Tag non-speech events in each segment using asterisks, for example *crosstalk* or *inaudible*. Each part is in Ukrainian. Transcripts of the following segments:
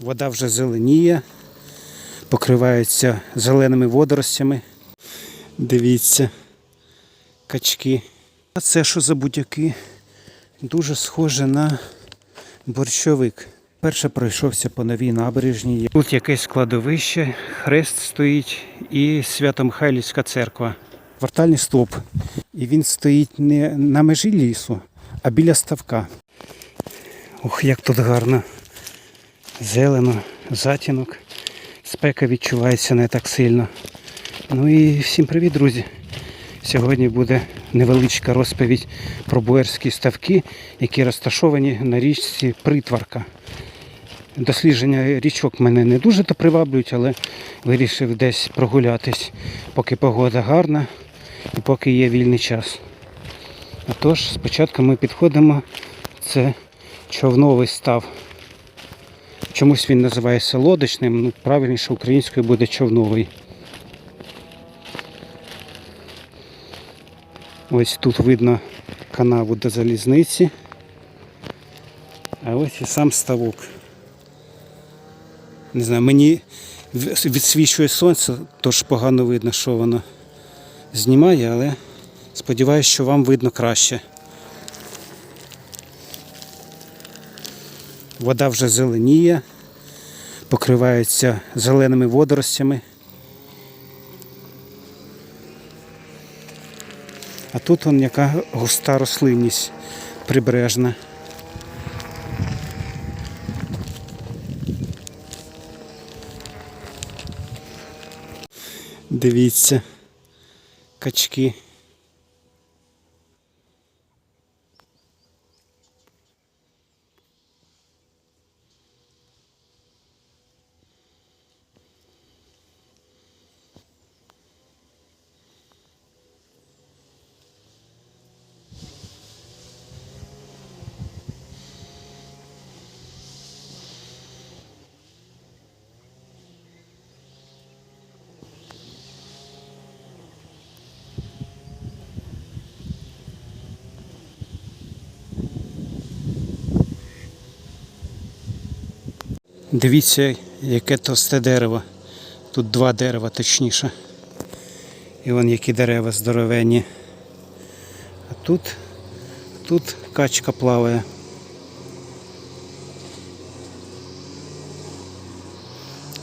Вода вже зеленіє, покривається зеленими водоростями. Дивіться, качки. А це що за будяки? Дуже схоже на борщовик. Перше пройшовся по новій набережній. Тут якесь кладовище, хрест стоїть і Свято-Михайлівська церква. Квартальний стовп. І він стоїть не на межі лісу, а біля ставка. Ух, як тут гарно. Зелено, затінок. Спека відчувається не так сильно. Ну і всім привіт, друзі. Сьогодні буде невеличка розповідь про буерські ставки, які розташовані на річці Притварка. Дослідження річок мене не дуже то приваблюють, але вирішив десь прогулятись, поки погода гарна і поки є вільний час. Отож, спочатку ми підходимо, це човновий став. Чомусь він називається лодочним, ну правильніше українською буде човновий. Ось тут видно канаву до залізниці. А ось і сам ставок. Не знаю, мені відсвічує сонце, тож погано видно, що воно знімає, але сподіваюся, що вам видно краще. Вода вже зеленіє, покривається зеленими водоростями. А тут вон яка густа рослинність прибережна. Дивіться, качки. Дивіться, яке товсте дерево. Тут два дерева точніше. І вон які дерева здоровенні. А тут, тут качка плаває.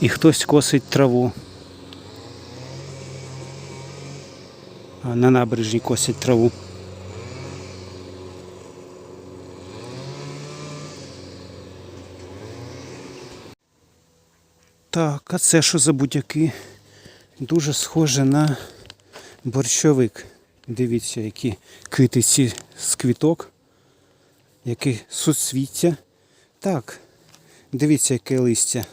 І хтось косить траву. На набережні косять траву. Так, а це що за будяки? Дуже схоже на борщовик. Дивіться, які китиці з квіток, які суцвіття. Так, дивіться, яке листя.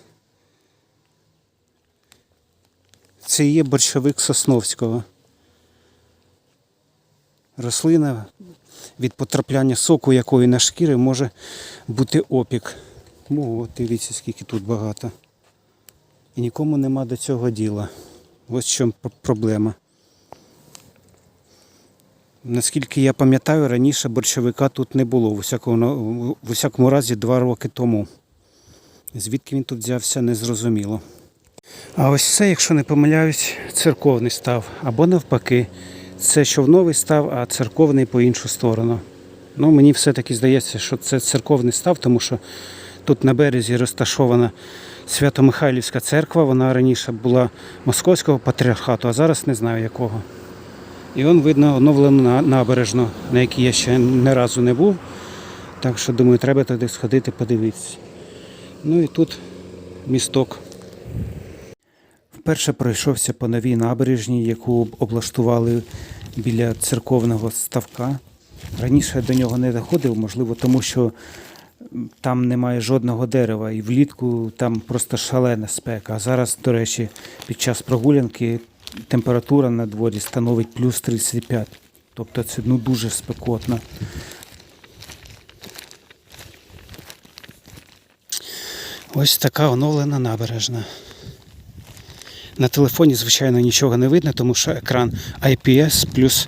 Це є борщовик Сосновського. Рослина від потрапляння соку якої на шкіри може бути опік. О, дивіться, скільки тут багато. І нікому нема до цього діла. Ось в чому проблема. Наскільки я пам'ятаю, раніше борщовика тут не було, в усякому, в усякому разі два роки тому. Звідки він тут взявся, незрозуміло. А ось це, якщо не помиляюсь, церковний став. Або навпаки, це човновий став, а церковний по іншу сторону. Ну, мені все-таки здається, що це церковний став, тому що тут на березі розташована Свято-Михайлівська церква. Вона раніше була московського патріархату, а зараз не знаю якого. І он видно оновлену на- набережну, на якій я ще не разу не був. Так що думаю, треба туди сходити, подивитися. Ну і тут місток. Вперше пройшовся по новій набережній, яку облаштували біля церковного ставка. Раніше я до нього не доходив, можливо, тому що там немає жодного дерева, і влітку там просто шалена спека. А зараз, до речі, під час прогулянки температура на дворі становить плюс 35. Тобто це ну, дуже спекотно. Ось така оновлена набережна. На телефоні, звичайно, нічого не видно, тому що екран IPS, плюс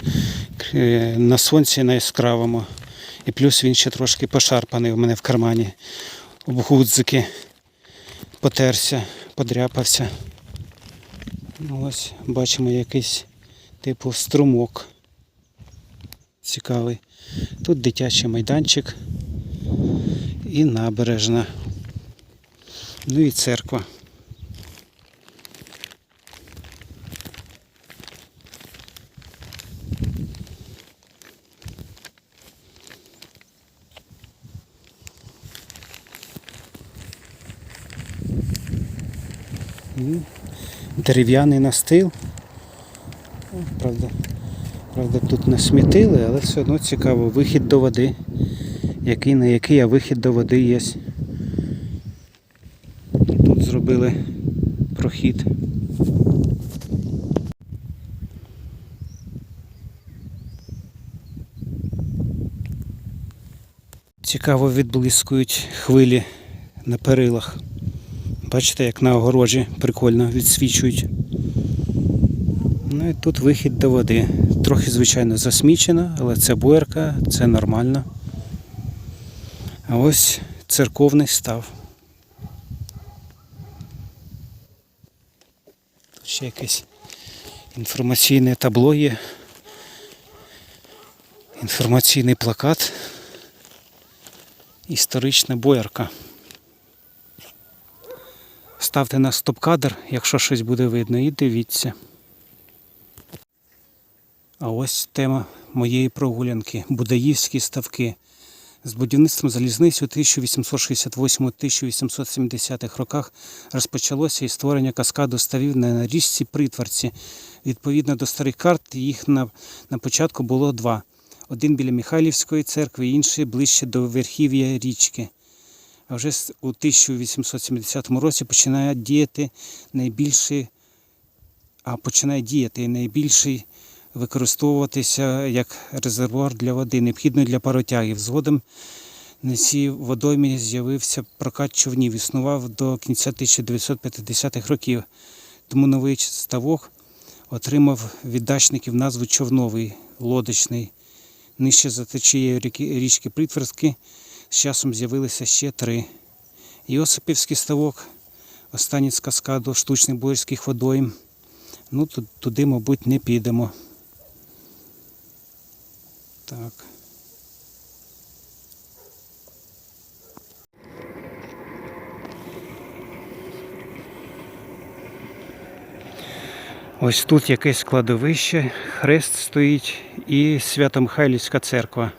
е, на сонці на яскравому. І плюс він ще трошки пошарпаний у мене в кармані. Об гудзики. потерся, подряпався. Ну, ось бачимо якийсь типу струмок. Цікавий. Тут дитячий майданчик і набережна. Ну і церква. Дерев'яний настил. Правда, правда, тут не смітили, але все одно цікаво. Вихід до води. Який на який, а вихід до води є. Тут зробили прохід. Цікаво відблискують хвилі на перилах. Бачите, як на огорожі прикольно відсвічують. Ну і тут вихід до води. Трохи, звичайно, засмічено, але це буерка, це нормально. А ось церковний став. Тут ще якесь інформаційне табло є. Інформаційний плакат. Історична боярка. Ставте на стоп-кадр, якщо щось буде видно, і дивіться. А ось тема моєї прогулянки Будаївські ставки. З будівництвом залізниці у 1868-1870 роках розпочалося і створення каскаду ставів на річці Притварці. Відповідно до старих карт, їх на, на початку було два. Один біля Михайлівської церкви, інший ближче до верхів'я річки. А вже у 1870 році починає діяти найбільший, а починає діяти найбільший використовуватися як резервуар для води, необхідної для паротягів. Згодом на цій водоймі з'явився прокат човнів, існував до кінця 1950-х років. Тому новий ставок отримав від дачників назву човновий, лодочний. Нижче за течією річки Притверськи з часом з'явилися ще три. Йосипівський ставок, останній з каскаду штучних боярських водойм. Ну, туди, мабуть, не підемо. Так. Ось тут якесь кладовище, хрест стоїть і Свято-Михайлівська церква.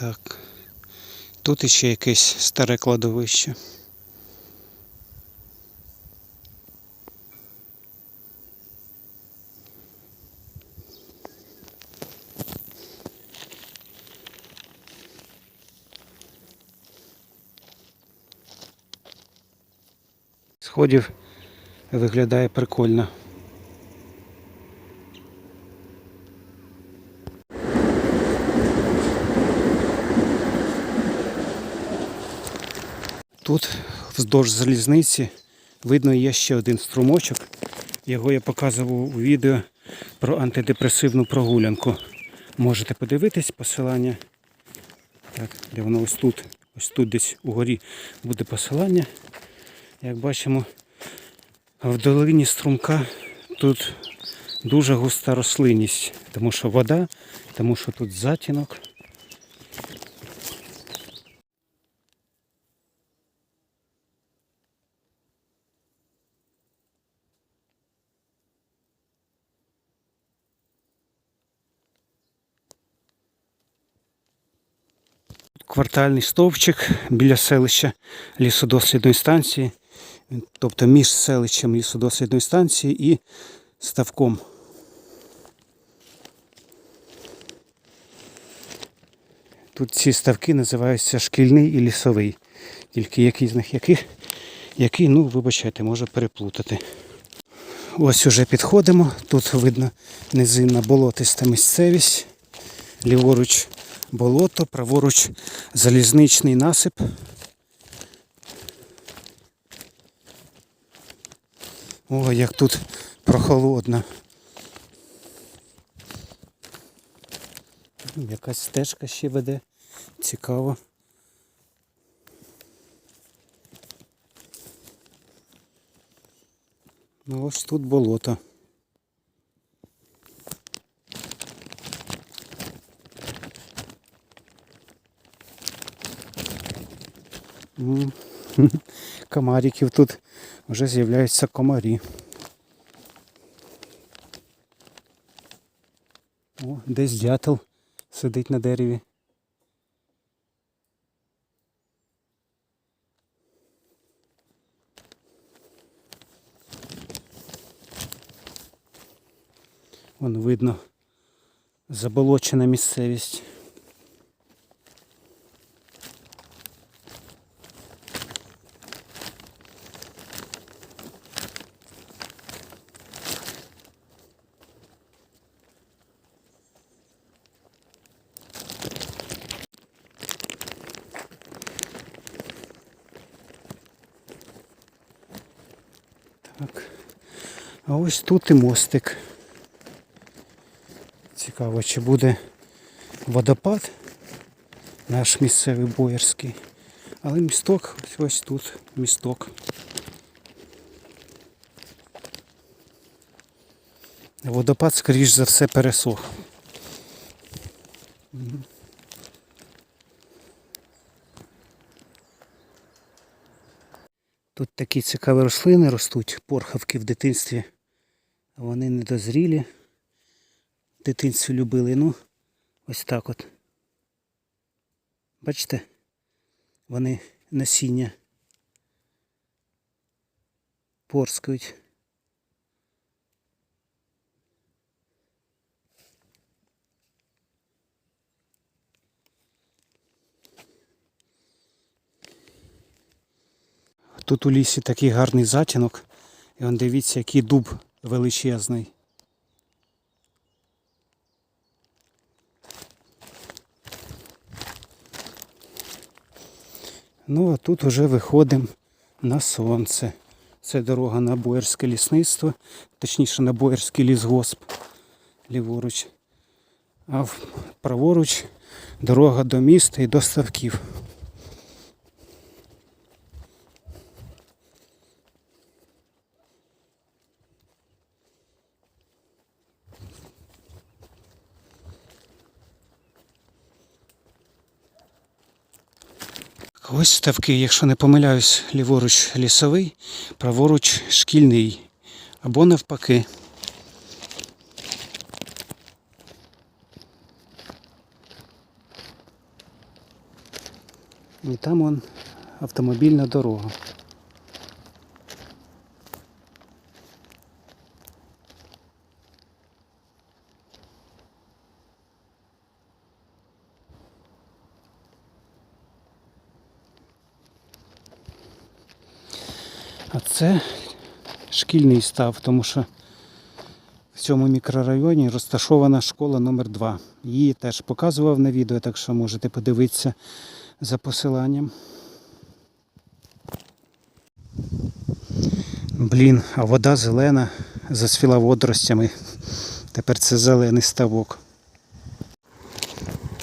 Так. Тут іще якесь старе кладовище. Сходів виглядає прикольно. Тут вздовж залізниці видно є ще один струмочок. Його я показував у відео про антидепресивну прогулянку. Можете подивитись посилання. Так, де воно ось тут. Ось тут десь угорі буде посилання. Як бачимо, в долині струмка тут дуже густа рослинність, тому що вода, тому що тут затінок. Квартальний стовпчик біля селища лісодослідної станції, тобто між селищем лісодослідної станції і ставком. Тут ці ставки називаються шкільний і лісовий. Тільки який з них який, який, ну, вибачайте, можу переплутати. Ось уже підходимо. Тут видно низинна болотиста місцевість. Ліворуч болото, праворуч залізничний насип. О, як тут прохолодно. Якась стежка ще веде. Цікаво. Ну ось тут болото. *laughs* Комариків тут вже з'являються комарі. О, десь дятел сидить на дереві. Вон видно заболочена місцевість. Так. А ось тут і мостик. Цікаво, чи буде водопад наш місцевий боярський. Але місток ось, ось тут місток. Водопад, скоріш за все, пересох. Такі цікаві рослини ростуть, порхавки в дитинстві. Вони недозрілі. В дитинстві любили. Ну, ось так от. Бачите? Вони насіння порскають. Тут у лісі такий гарний затінок. І он дивіться, який дуб величезний. Ну, а тут вже виходимо на сонце. Це дорога на Боярське лісництво, точніше на Боярський лісгосп ліворуч. А праворуч дорога до міста і до ставків. Ось ставки, якщо не помиляюсь, ліворуч лісовий, праворуч шкільний. Або навпаки. І там он автомобільна дорога. А це шкільний став, тому що в цьому мікрорайоні розташована школа номер 2 Її теж показував на відео, так що можете подивитися за посиланням. Блін, а вода зелена, засвіла водоростями. Тепер це зелений ставок.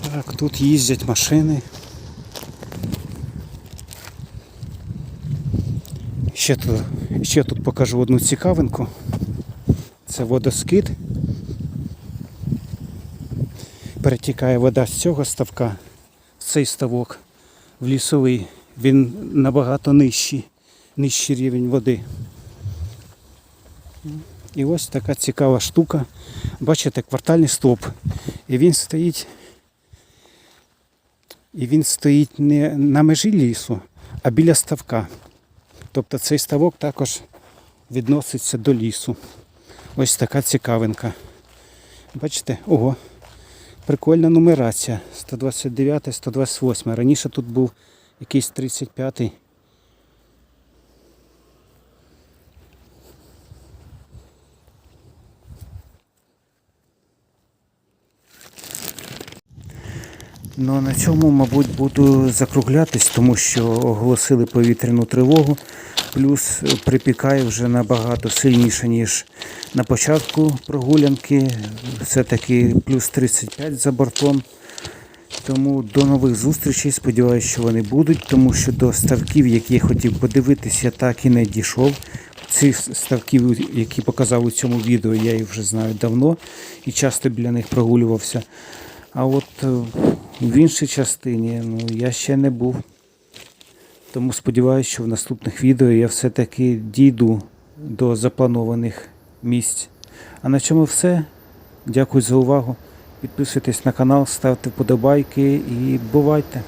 Так, тут їздять машини. Ще тут, ще тут покажу одну цікавинку. Це водоскид. Перетікає вода з цього ставка в цей ставок в лісовий. Він набагато нижчий, нижчий рівень води. І ось така цікава штука. Бачите, квартальний стоп. І він стоїть. І він стоїть не на межі лісу, а біля ставка. Тобто цей ставок також відноситься до лісу. Ось така цікавинка. Бачите, ого, прикольна нумерація. 129, 128. Раніше тут був якийсь 35-й. Ну, на цьому, мабуть, буду закруглятись, тому що оголосили повітряну тривогу. Плюс припікає вже набагато сильніше, ніж на початку прогулянки. Все-таки плюс 35 за бортом. Тому до нових зустрічей. Сподіваюся, що вони будуть, тому що до ставків, які я хотів подивитися, так і не дійшов. Ці ставки, які показав у цьому відео, я їх вже знаю давно і часто біля них прогулювався. А от е, в іншій частині ну, я ще не був. Тому сподіваюся, що в наступних відео я все-таки дійду до запланованих місць. А на цьому все. Дякую за увагу. Підписуйтесь на канал, ставте вподобайки і бувайте!